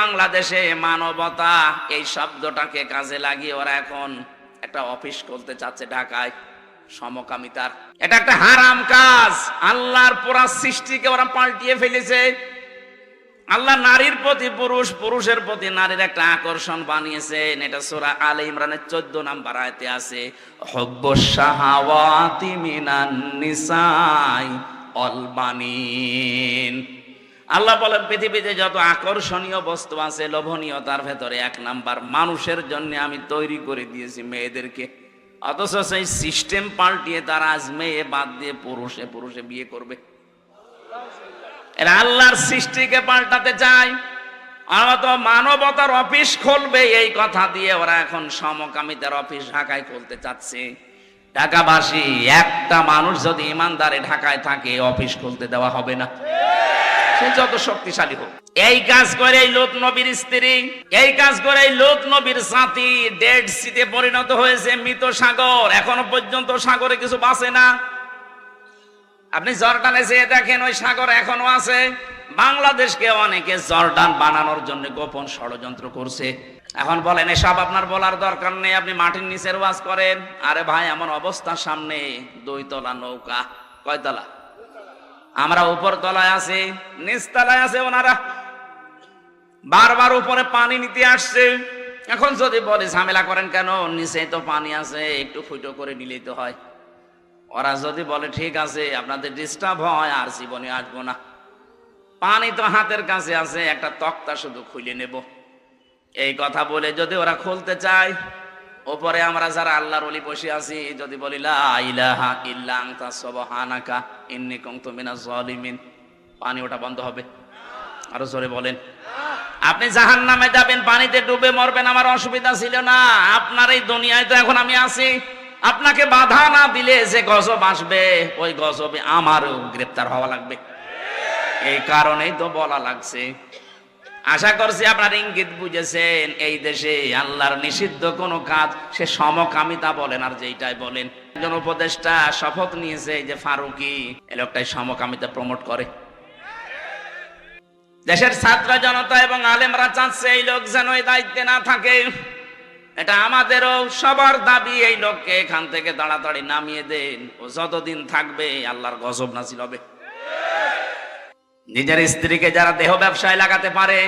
বাংলাদেশে মানবতা, এই শব্দটাকে কাজে লাগিয়ে ওরা এখন একটা অফিস করতে চাচ্ছে ঢাকায়, সমকামিতার। এটা একটা হারাম কাজ। আল্লাহর পুরা সৃষ্টিকে ওরা পাল্টিয়ে ফেলেছে। আল্লাহ নারীর প্রতি পুরুষ, পুরুষের প্রতি নারীর একটা আকর্ষণ বানিয়েছেন। এটা সূরা আলে ইমরানের 14 নাম্বার আয়াতে আছে হুব্বুস শাহাওয়াতি মিনান নিসাই অল বানিন। আল্লাহ বলেন, পৃথিবীতে যত আকর্ষণীয় বস্তু আছে, লোভনীয়, তার ভেতরে এক নাম্বার মানুষের জন্য আমি তৈরি করে দিয়েছি মেয়েদেরকে। অথচ সেই সিস্টেম পাল্টিয়ে তারা আজ মেয়ে বাদ দিয়ে পুরুষে পুরুষে বিয়ে করবে। আল্লাহর সৃষ্টিকে পাল্টাতে চায়। আমরা তো মানবতার অফিস খুলবে এই কথা দিয়ে ওরা এখন সমকামিতার অফিস ঢাকায় খুলতে চাচ্ছে। ঢাকাবাসী, একটা মানুষ যদি ইমানদারে ঢাকায় থাকে, অফিস খুলতে দেওয়া হবে না। সে যত শক্তিশালী হোক। এই কাজ করে এই লোক নবীর স্ত্রী, এই কাজ করে এই লোক নবীর সাথী ডেড সিতে পরিণত হয়েছে মৃত সাগর। এখনও পর্যন্ত সাগরে কিছু বাঁচে না। আপনি জর্ডানে যেয়ে দেখেন, ওই সাগর এখনও আছে। বাংলাদেশকে অনেকে জর্ডান বানানোর জন্য গোপন ষড়যন্ত্র করছে। এখন বলেন, এসব আপনার বলার দরকার নেই, আপনি মাটির নিচের ওয়াজ করেন। আরে ভাই, এমন অবস্থা সামনে দুই তলা নৌকা। কয়তলা? আমরা উপর তলায় আছি নিচ তলায় আছে ওনারা। বারবার উপরে পানি নিতে আসছে। এখন যদি বলে, ঝামেলা করেন কেন? নিচে তো পানি আছে, একটু ফুটো করে নিলেই তো হয়। ওরা যদি বলে, ঠিক আছে, আপনাদের ডিস্টার্ব হয়, আর জীবনে আসব না। পানি তো হাতের কাছে আছে, একটা তক্তা শুধু খুলে নেব। এই কথা বলে যদি ওরা খুলতে চায়, ওপরে আমরা যারা আল্লাহর অলি বসে আছি, যদি বলি পানি ওটা বন্ধ হবে। আরও জোরে বলেন। আপনি জাহান নামে যাবেন, পানিতে ডুবে মরবেন, আমার অসুবিধা ছিল না। আপনার এই দুনিয়ায় তো এখন আমি আছি। আপনাকে বাধা না দিলে যে গজব আসবে, ওই গজবে আমারও গ্রেপ্তার হওয়া লাগবে। এই কারণেই তো বলা লাগছে আশা করছি আপনার ইঙ্গিত বুঝেছেন, এই দেশে আল্লাহর নিষিদ্ধ কোনো কাজ সে সমকামিতা বলেন আর যেইটাই বলেন। একজন উপদেষ্টা শপথ নিয়েছে যে ফারুকি এই লোকটাই সমকামিতা প্রমোট করে। দেশের ছাত্র জনতা এবং আলেমরা চাচ্ছে এই লোক যেন এই দায়িত্বে না থাকে। এটা আমাদেরও সবার দাবি, এই লোককে এখান থেকে তাড়াতাড়ি নামিয়ে দেন ও যতদিন থাকবে আল্লাহর গজব নাজিল হবে। নিজের স্ত্রীকে যারা দেহ ব্যবসায় লাগাতে পারে,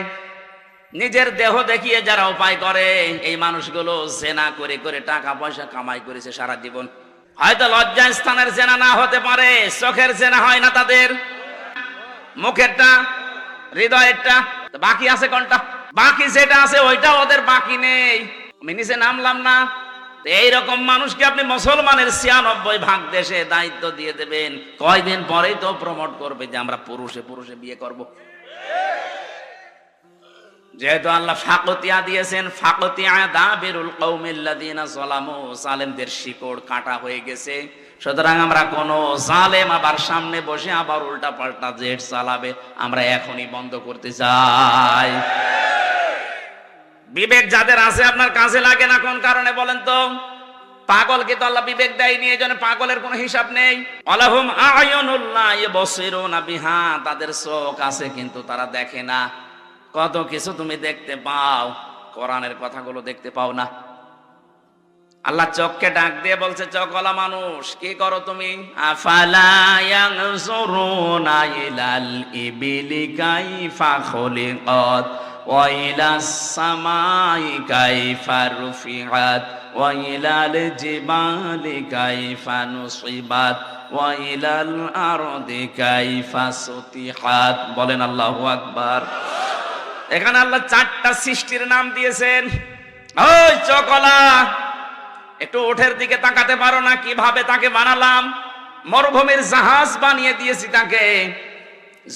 নিজের দেহ দেখিয়ে যারা উপায় করে, এই মানুষগুলো জেনা করে করে টাকা পয়সা কামাই করেছে সারা জীবন। হয়তো লজ্জা স্থানের জেনা না হতে পারে, চোখের জেনা হয় না তাদের। মুখেরটা, হৃদয়েরটা, বাকি আছে কোনটা? বাকি যেটা আছে ওইটা ওদের বাকি নেই। আমি নিচে নামলাম না। এইরকম মানুষকে আপনি মুসলমানের ছিয়ানব্বই ভাগ দেশে দায়িত্ব দিয়ে দেবেন। কয়দিন পরেই তো প্রমোট করবে যে আমরা পুরুষে পুরুষে বিয়ে করব। যেহেতু আল্লাহ ফাকতিয়া দিয়েছেন, ফাকতিয়া শিকড় কাটা হয়ে গেছে। সুতরাং আমরা কোন জালেম আবার সামনে বসে আবার উল্টা পাল্টা জেট চালাবে, আমরা এখনই বন্ধ করতে চাই। বিবেক যাদের আছে আপনার কাছে লাগে না কোন কারণে বলেন তো? পাগলকে তো আল্লাহ বিবেক দেয়নি? এই জন্য পাগলের কোনো হিসাব নেই। বিহা। তাদের চোখ আছে কিন্তু তারা দেখে না। কত কিছু তুমি দেখতে পাও। কোরআনের কথাগুলো দেখতে পাও না। আল্লাহ চোখকে ডাক দিয়ে বলছে চকলা মানুষ, কি করো তুমি? আফালা ইবিলি কাইফা খুলিকাত। কাইফা রুফিআত ওয়া ইলাল জিবালি কাইফা নুসিবাত ওয়া ইলাল আরদি কাইফা সুতিহাত। বলেন আল্লাহু আকবার। এখানে আল্লাহ চারটা সৃষ্টির নাম দিয়েছেন। ওই চকলা, একটু ওঠের দিকে তাকাতে পারো না, কীভাবে তাকে বানালাম? মরুভূমির জাহাজ বানিয়ে দিয়েছি তাকে।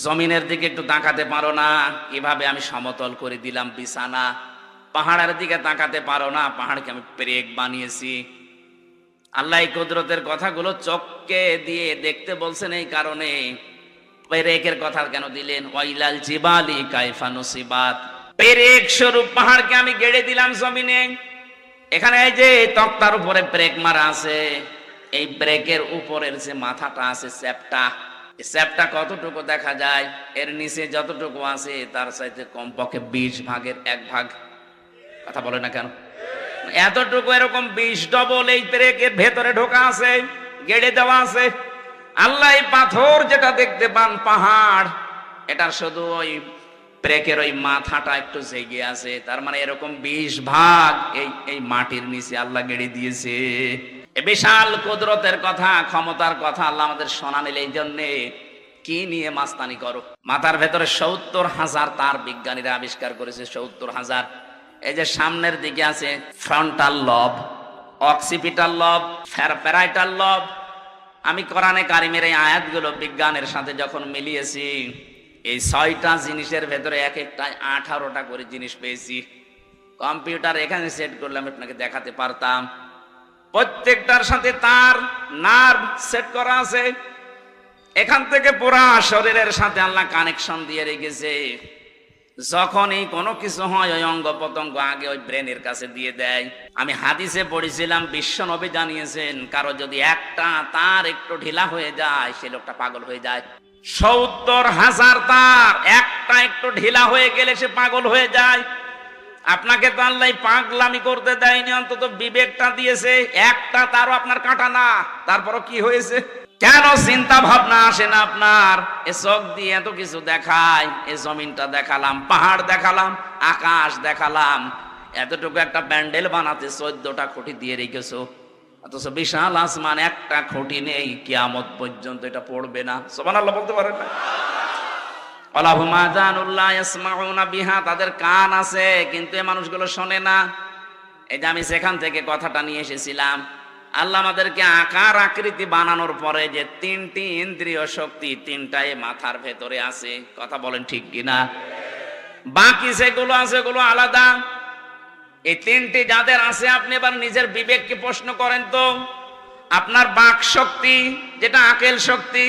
জমিনের দিকে একটু তাকাতে পারো না। কীভাবে আমি সমতল করে দিলাম বিছানা। পাহাড়ের দিকে তাকাতে পারো না। পাহাড়কে আমি পেরেক বানিয়েছি। আল্লাহ কুদরতের কথাগুলো চককে দিয়ে দেখতে বলছেন এই কারণে। পেরেকের কথা কেন দিলেন? ওয়াইলাল জিবালি কাইফানুসিবাত পেরেক স্বরূপ পাহাড়কে আমি গেড়ে দিলাম জমিনে। এখানে এই যে তক্তার উপরে ব্রেক মারা আছে, এই ব্রেকের উপরের যে মাথাটা আছে, চ্যাপটা স্যাপটা কতটুকু দেখা যায়? এর নিচে যতটুকু আছে, তার চাইতে কমপক্ষে বিশ ভাগের এক ভাগ। কথা বলে না কেন? এতটুকু এরকম বিশ ডবল এই পেরেকের ভেতরে ঢোকা আছে, গেড়ে দেওয়া আছে। আল্লাহ এই পাথর যেটা দেখতে পান, পাহাড় এটা শুধু ওই প্রেকের ওই মাথাটা একটু জেগে আছে। তার মানে এরকম বিশ ভাগ এই এই মাটির নিচে আল্লাহ গেড়ে দিয়েছে। বিশাল কুদরতের কথা, ক্ষমতার কথা আল্লাহ আমাদের শোনা নিলে এই জন্যে। কি নিয়ে মাস্তানি করো? মাথার ভেতরে সত্তর হাজার তার বিজ্ঞানীরা আবিষ্কার করেছে, সত্তর হাজার। এই যে সামনের দিকে আছে ফ্রন্টাল লব অক্সিপিটাল লব প্যারাইটাল লব আমি কোরআনে কারিমের এই আয়াতগুলো বিজ্ঞানের সাথে যখন মিলিয়েছি, এই ছয়টা জিনিসের ভেতরে এক একটা আঠারোটা করে জিনিস পেয়েছি। কম্পিউটার এখানে সেট করলে আমি আপনাকে দেখাতে পারতাম। প্রত্যেকটার সাথে তার নার্ভ সেট করা আছে। এখান থেকে পুরা শরীরের সাথে আল্লাহ কানেকশন দিয়ে রেখেছে। যখনই কোনো কিছু হয়, ওই অঙ্গ প্রত্যঙ্গ আগে ওই ব্রেনের কাছে দিয়ে দেয়। আমি হাদিসে পড়েছিলাম বিশ্ব নবী জানিয়েছেন, কারও যদি একটা তার একটু ঢিলা হয়ে যায়, সে লোকটা পাগল হয়ে যায়। সত্তর হাজার তার, একটা একটু ঢিলা হয়ে গেলে সে পাগল হয়ে যায়। আপনাকে তো আল্লাহ পাগলামি করতে দেয়নি, অন্তত বিবেকটা দিয়েছে, একটা তারও আপনার কাটা না। তারপরও কি হয়েছে? কেন চিন্তা ভাবনা আসে না আপনার? এ চোখ দিয়ে এত কিছু দেখায় এ জমিনটা দেখালাম, পাহাড় দেখালাম, আকাশ দেখালাম। এতটুকু একটা প্যান্ডেল বানাতে চোদ্দটা খুঁটি দিয়ে রেখেছো। অথচ বিশাল আসমান, একটা খুঁটি নেই, কিয়ামত পর্যন্ত এটা পড়বে না। সোমান আল্লাহ বলতে পারেন না। আল্লাহুম্মা জানুল্লাহ ইয়াসমাউনা বিহা, তাদের কান আছে, কিন্তু এই মানুষগুলো শোনে না। এই যে আমি সেখান থেকে কথাটা নিয়ে এসেছিলাম, আল্লাহ আমাদেরকে আকার আকৃতি বানানোর পরে যে তিনটি ইন্দ্রিয় শক্তি তিনটাই মাথার ভেতরে আছে। কথা বলেন ঠিক কিনা? বাকি যেগুলো আছে সেগুলো আলাদা। এই তিনটি যাদের আছে, আপনি এবার নিজের বিবেককে প্রশ্ন করেন তো, আপনার বাক শক্তি, যেটা আকেল শক্তি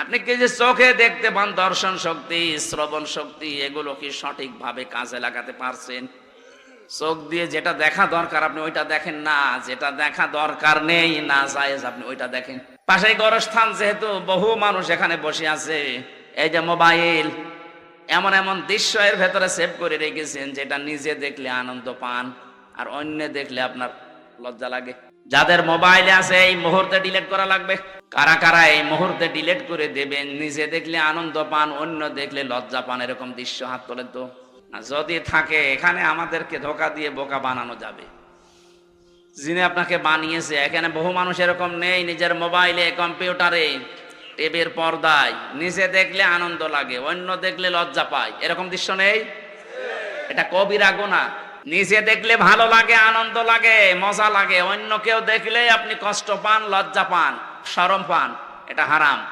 আপনি কি যে চোখে দেখতে পান দর্শন শক্তি, শ্রবণ শক্তি, এগুলো কি সঠিকভাবে কাজে লাগাতে পারছেন? চোখ দিয়ে যেটা দেখা দরকার আপনি ওইটা দেখেন না, যেটা দেখা দরকার নেই, না জায়েজ আপনি ওইটা দেখেন। পাশেই গরস্থান যেহেতু বহু মানুষ এখানে বসে আছে, এই যে মোবাইল, এমন এমন দৃশ্য এর ভেতরে সেভ করে রেখেছেন যেটা নিজে দেখলে আনন্দ পান, আর অন্য দেখলে আপনার লজ্জা লাগে। যাদের মোবাইলে আছে, এই মুহূর্তে ডিলেট করা লাগবে। কারা কারা এই মুহূর্তে ডিলেট করে দেবেন, নিজে দেখলে আনন্দ পান, অন্য দেখলে লজ্জা পান, এরকম দৃশ্য হাত তোলেন তো। যদি থাকে, এখানে আমাদেরকে ধোকা দিয়ে বোকা বানানো যাবে। যিনি আপনাকে বানিয়েছে, এখানে বহু মানুষ এরকম নেই, নিজের মোবাইলে, কম্পিউটারে, টেবের পর্দায়, নিজে দেখলে আনন্দ লাগে, অন্য দেখলে লজ্জা পায়, এরকম দৃশ্য নেই? এটা কবিরা গোনা নিজে দেখলে ভালো লাগে, আনন্দ লাগে, মজা লাগে। অন্য কেউ দেখলে আপনি কষ্ট পান, লজ্জা পান, সরম পান, এটা হারাম।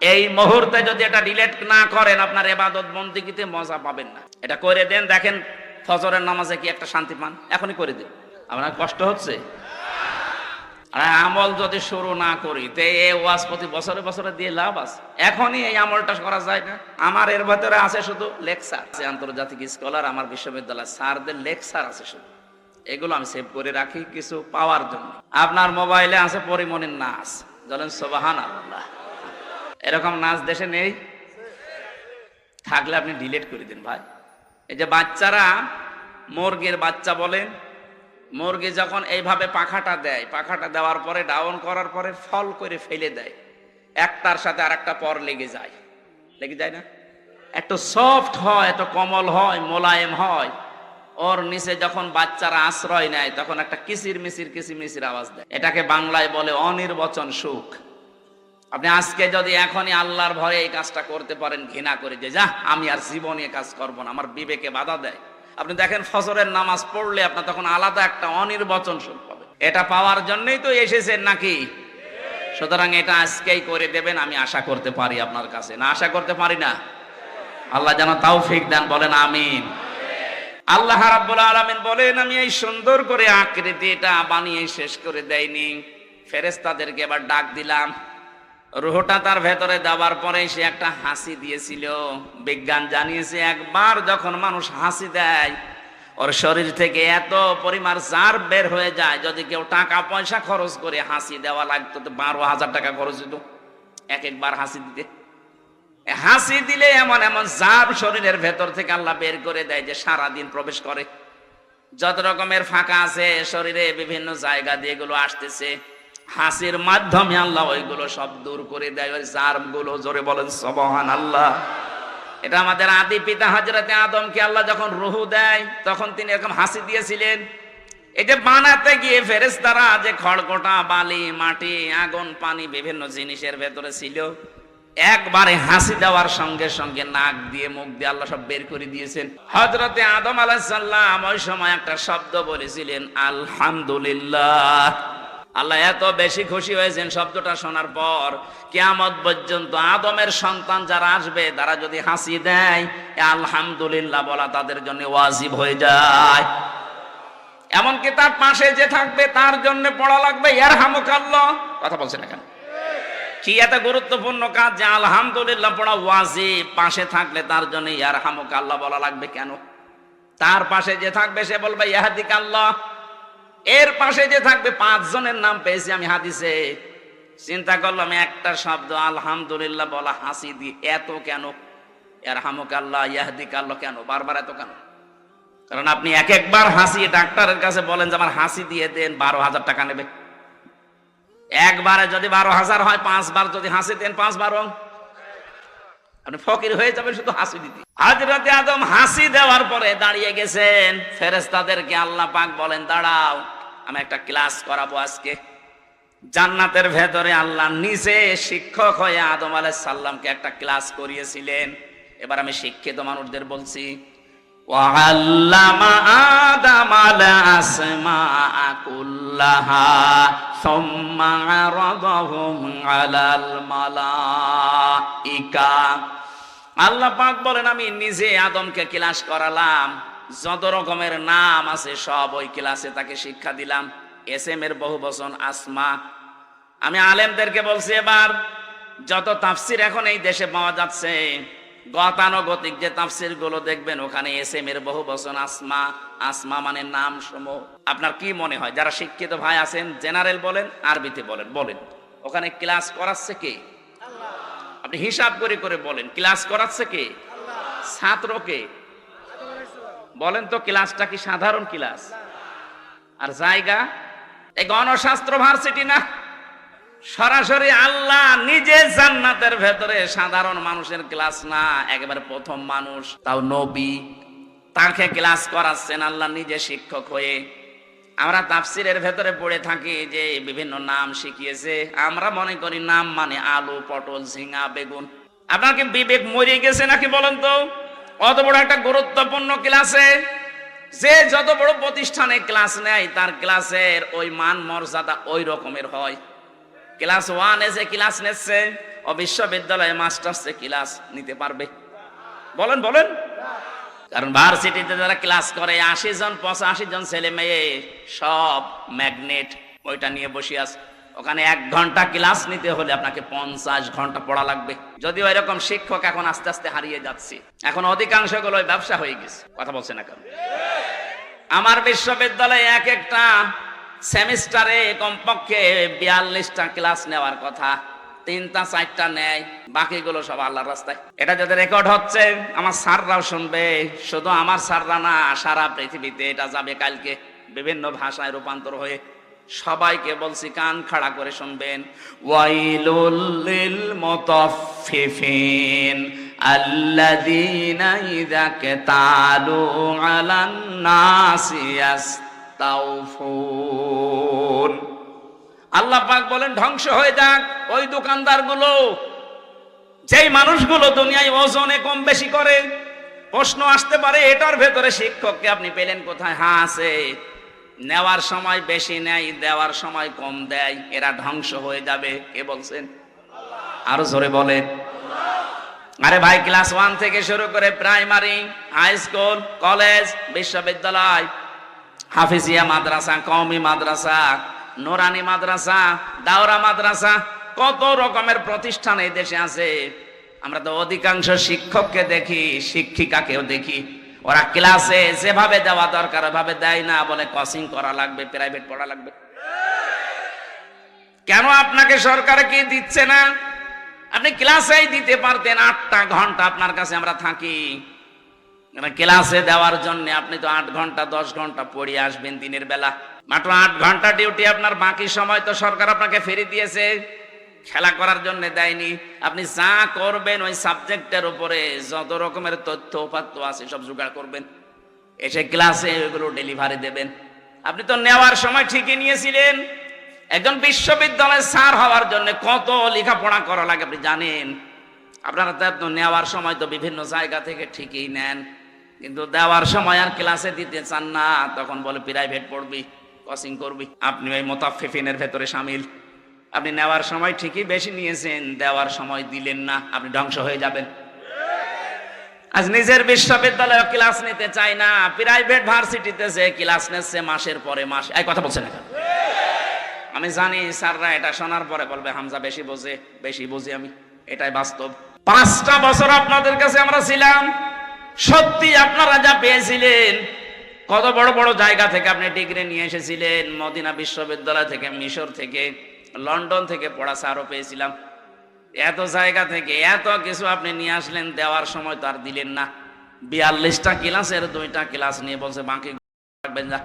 এই মুহূর্তে যদি এটা ডিলেট না করেন, আপনার এবাদত বন্দিগিতে মজা পাবেন না। এটা করে দেন, দেখেন, ফজরের নামাজে কি একটা শান্তি পান? এখনই করে দিন। আপনার কষ্ট হচ্ছে? আর আমল যদি শুরু না করি, তে এ ওয়াজ প্রতি বছরে বছরে দিয়ে লাভ আছে। এখনই এই আমলটা করা যায় না। আমার এর ভেতরে আছে শুধু লেকচার। আছে আন্তর্জাতিক স্কলার, আমার বিশ্ববিদ্যালয় স্যারদের লেকচার আছে শুধু। এগুলো আমি সেভ করে রাখি কিছু পাওয়ার জন্য। আপনার মোবাইলে আছে পরিমণির নাচ। বলেন সোবাহান আল্লাহ এরকম নাচ দেশে নেই? থাকলে আপনি ডিলিট করে দিন ভাই। এই যে বাচ্চারা, মুরগির বাচ্চা বলেন মুরগি যখন এইভাবে পাখাটা দেয়, পাখাটা দেওয়ার পরে ডাউন করার পরে ফল করে ফেলে দেয়। একটার সাথে আর একটা পর লেগে যায়। লেগে যায় না? একটু সফট হয় একটু কমল হয়, মোলায়েম হয়। ওর নিচে যখন বাচ্চারা আশ্রয় নেয়, তখন একটা কিসির মিসির কিসির মিসির আওয়াজ দেয়। এটাকে বাংলায় বলে অনির্বচন সুখ। আপনি আজকে যদি এখনই আল্লাহর ভয়ে এই কাজটা করতে পারেন, ঘৃণা করে যে যা আমি আর জীবনে কাজ করব না, আমার বিবেকে বাধা দেয়। আপনি দেখেন ফজরের নামাজ পড়লে আপনার তখন আলাদা একটা অনির্বচন সুখ পাবে। এটা পাওয়ার জন্যই তো এসেছেন নাকি? সুতরাং এটা আজকেই করে দেবেন, আমি আশা করতে পারি আপনার কাছে। না, আশা করতে পারি না। আল্লাহ যেন তাও ফিক দেন, বলেন আমিন। আল্লাহ রাব্বুল আলামিন বলেন, আমি এই সুন্দর করে আকৃতি এটা বানিয়ে শেষ করে দেয়নি ফেরেশতাদেরকে এবার ডাক দিলাম। রুহটা তার ভেতরে দেওয়ার পরে সে একটা হাসি দিয়েছিল। বিজ্ঞান জানিয়েছে, একবার যখন মানুষ হাসি দেয়, ওর শরীর থেকে এত পরিমাণ জার বের হয়ে যায়, যদি কেউ টাকা পয়সা খরচ করে হাসি দেওয়া লাগতো, তো বারো হাজার টাকা খরচ হতো এক একবার হাসি দিতে। হাসি দিলে এমন এমন জাব শরীরের ভেতর থেকে আল্লাহ বের করে দেয় যে সারা দিন প্রবেশ করে। যত রকমের ফাঁকা আছে, শরীরে বিভিন্ন জায়গা দিয়ে এগুলো আসতেছে। হাসির মাধ্যমে আল্লাহ ওইগুলো সব দূর করে দেয়, ওই জার্মগুলো জোরে বলেন সবহান আল্লাহ এটা আমাদের আদি পিতা হাজরাতে আদমকে আল্লাহ যখন রুহু দেয়, তখন তিনি এরকম হাসি দিয়েছিলেন। এই যে বানাতে গিয়ে ফেরেশতারা যে খড়কটা বালি, মাটি, আগুন, পানি বিভিন্ন জিনিসের ভেতরে ছিল, একবারে হাসি দেওয়ার সঙ্গে সঙ্গে নাক দিয়ে, মুখ দিয়ে আল্লাহ সব বের করে দিয়েছেন। হজরতে আদম আলাহিসাল্লাম ওই সময় একটা শব্দ বলেছিলেন, আলহামদুলিল্লাহ। আল্লাহ এত বেশি খুশি হয়েছেন শব্দটা শোনার পর, কেয়ামত পর্যন্ত আদমের সন্তান যারা আসবে, তারা যদি হাসি দেয় আলহামদুলিল্লাহ বলা তাদের জন্য ওয়াজিব হয়ে যায়। এমনকি তার পাশে যে থাকবে, তার জন্য পড়া লাগবে ইয়ার হামুকাল্লাহ কথা বলছে না কেন? কি এত গুরুত্বপূর্ণ কাজ যে আলহামদুলিল্লাহ পড়া ওয়াজিব, পাশে থাকলে তার জন্য ইয়ার হামুকাল্লাহ বলা লাগবে কেন? তার পাশে যে থাকবে, সে বলবে ইয়াহাদিক আল্লাহ এর পাশে যে থাকবে পাঁচ জনের নাম পেয়েছি আমি হাদিসে। চিন্তা করলাম, একটা শব্দ, আলহামদুলিল্লাহ বলা হাসি দি এত কেন? এর হামুক আল্লাহ ইয়াহদিক আল্লাহ কেন? বারবার এত কেন? কারণ আপনি এক একবার হাসি, ডাক্তারের কাছে বলেন যে, আমার হাসি দিয়ে দেন, বারো হাজার টাকা নেবে। একবারে যদি বারো হাজার হয়, পাঁচবার যদি হাসি দেন পাঁচ বারো আপনি ফকির হয়ে যাবেন শুধু হাসি দিতে। হাজরাতে আদম হাসি দেওয়ার পরে দাঁড়িয়ে গেছেন। ফেরেস্তাদেরকে আল্লাহ পাক বলেন, দাঁড়াও, আমি একটা ক্লাস করাবো আজকে। জান্নাতের ভেতরে আল্লাহ নিজে শিক্ষক হয়ে আদম আলাইহিস সাল্লামকে একটা ক্লাস করিয়েছিলেন। এবার আমি শিক্ষিত মানুষদের বলছি وعلم آدم الأسماء كلها ثم عرضهم على الملائكة আল্লাহ পাক বলেন আমি নিজে আদমকে ক্লাস করালাম যত রকমের নাম আছে সব ওই ক্লাসে তাকে শিক্ষা দিলাম এস এম এর বহু বচন আসমা আমি আলেমদেরকে বলছি এবার যত তাফসির এখন এই দেশে পাওয়া যাচ্ছে গতানুগতিক যে তাফসিরগুলো দেখবেন ওখানে এস এম এর বহু বচন আসমা আসমা মানে নাম সমূহ আপনার কি মনে হয়? যারা শিক্ষিত ভাই আছেন জেনারেল বলেন আরবিতে বলেন বলেন। ওখানে ক্লাস করাচ্ছে কে? আপনি হিসাব করে করে বলেন ক্লাস করাচ্ছে কে? ছাত্রকে বলেন তো ক্লাসটা কি সাধারণ ক্লাস? আর জায়গা? এই গণশাস্ত্র ভার্সিটি না? সরাসরি আল্লাহ নিজে জান্নাতের ভেতরে সাধারণ মানুষের ক্লাস না, একেবারে প্রথম মানুষ। তাও নবী, তাকে ক্লাস করাচ্ছেন আল্লাহ নিজে শিক্ষক হয়ে। আমরা তাফসিরের ভেতরে পড়ে থাকি যে বিভিন্ন নাম শিখিয়েছে। আমরা মনে করি নাম মানে আলু, পটল, ঝিঙা, বেগুন। আপনার কি বিবেক মরে গেছে নাকি বলেন তো? অত বড় একটা গুরুত্বপূর্ণ ক্লাসে। যে যত বড় প্রতিষ্ঠানে ক্লাস নেয়, তার ক্লাসের ওই মান মর্যাদা ওই রকমের হয়। ক্লাস ওয়ান এসে ক্লাস নিচ্ছে, ও বিশ্ববিদ্যালয়ে মাস্টার্সে ক্লাস নিতে পারবে। বলেন বলেন। কারণ ভার্সিটিতে যারা ক্লাস করে আশি জন পঁচাশি জন ছেলে মেয়ে, সব ম্যাগনেট ওইটা নিয়ে বসে আছে। ওখানে এক ঘণ্টা ক্লাস নিতে হলে আপনাকে পঞ্চাশ ঘণ্টা পড়া লাগবে। যদিও এরকম শিক্ষক এখন আস্তে আস্তে হারিয়ে যাচ্ছে। এখন অধিকাংশগুলো ব্যবসা হয়ে গেছে। কথা বলছে না কেন? আমার বিশ্ববিদ্যালয়ে এক একটা সেমিস্টারে কমপক্ষে বিয়াল্লিশটা ক্লাস নেওয়ার কথা। তিনটা, চারটা নেয়, বাকিগুলো সব আল্লাহর রাস্তায়। এটা যদি রেকর্ড হচ্ছে, আমার স্যাররাও শুনবে। শুধু আমার স্যাররা না, সারা পৃথিবীতে এটা যাবে কালকে বিভিন্ন ভাষায় রূপান্তর হয়ে। সবাইকে বলছি, কান খাড়া করে শুনবেন। ওয়াইলুল লিল মুতাফফিফিন আল্লাযীনা ইযা কাতালু আলান নাসি আল্লাহ পাক বলেন, ধ্বংস হয়ে যাক ওই দোকানদারগুলো। যেই মানুষগুলো দুনিয়ায় ওজনে কম বেশি করে, প্রশ্ন আসতে পারে, এটার ভেতরে শিক্ষককে আপনি পেলেন কোথায়? হ্যাঁ আছে। নেওয়ার সময় বেশি নেয়, দেওয়ার সময় কম দেয়, এরা ধ্বংস হয়ে যাবে। কে বলছেন? আরও জোরে বলেন। আরে ভাই, ক্লাস ওয়ান থেকে শুরু করে প্রাইমারি, হাই স্কুল, কলেজ, বিশ্ববিদ্যালয় হাফিজিয়া মাদ্রাসা, কওমি মাদ্রাসা, নোরানি মাদ্রাসা, দাওরা মাদ্রাসা, কত রকমের প্রতিষ্ঠান এই দেশে আছে। আমরা তো অধিকাংশ শিক্ষককে দেখি, শিক্ষিকাকেও দেখি। ওরা ক্লাসে যেভাবে দেওয়া দরকার ওভাবে দেয় না, বলে কসিং করা লাগবে, প্রাইভেট পড়া লাগবে। কেন আপনাকে সরকার কি দিচ্ছে না? আপনি ক্লাসেই দিতে পারতেন আটটা ঘণ্টা আপনার কাছে আমরা থাকি। ক্লাসে দেওয়ার জন্য আপনি তো আট ঘণ্টা, দশ ঘণ্টা পড়ে আসবেন দিনের বেলা। মাত্র আট ঘণ্টা ডিউটি আপনার বাকি সময় তো সরকার আপনাকে ফেরি দিয়েছে। খেলা করার জন্য দেয়নি। আপনি যা করবেন ওই সাবজেক্টের উপরে যত রকমের তথ্য উপাত্য আছে সব জোগাড় করবেন। এসে ক্লাসে ওইগুলো ডেলিভারি দেবেন। আপনি তো নেওয়ার সময় ঠিকই নিয়েছিলেন। একজন বিশ্ববিদ্যালয়ের স্যার হওয়ার জন্য কত লেখাপড়া করা লাগে আপনি জানেন? আপনারা তো নেওয়ার সময় তো বিভিন্ন জায়গা থেকে ঠিকই নেন। কিন্তু দেওয়ার সময় আর ক্লাসে দিতে চান না, তখন বলে প্রাইভেট পড়বি কোচিং করবি। আপনি ওই মোতাফিফিনের ভেতরে সামিল। আপনি নেওয়ার সময় ঠিকই বেশি নিয়েছেন, দেওয়ার সময় দিলেন না, আপনি ধ্বংস হয়ে যাবেন। আজ নিজের বিশ্ববিদ্যালয়ে ক্লাস নিতে চায় না প্রাইভেট ভার্সিটিতে যে ক্লাস নিচ্ছে মাসের পরে মাস। এই কথা বলছেন না আমি জানি স্যাররা এটা শোনার পরে বলবে, হামজা বেশি বোঝে, বেশি বুঝি আমি। এটাই বাস্তব। পাঁচটা বছর আপনাদের কাছে আমরা ছিলাম। সত্যি আপনারা যা পেয়েছিলেন, কত বড় বড় জায়গা থেকে আপনি ডিগ্রি নিয়ে এসেছিলেন, মদিনা বিশ্ববিদ্যালয় থেকে, মিশর থেকে, লন্ডন থেকে পড়া সারও পেয়েছিলাম। এত জায়গা থেকে এত কিছু আপনি নিয়ে আসলেন, দেওয়ার সময় তো আর দিলেন না। বিয়াল্লিশটা ক্লাসের দুইটা ক্লাস নিয়ে বলছে, বাকি রাখবেন যা।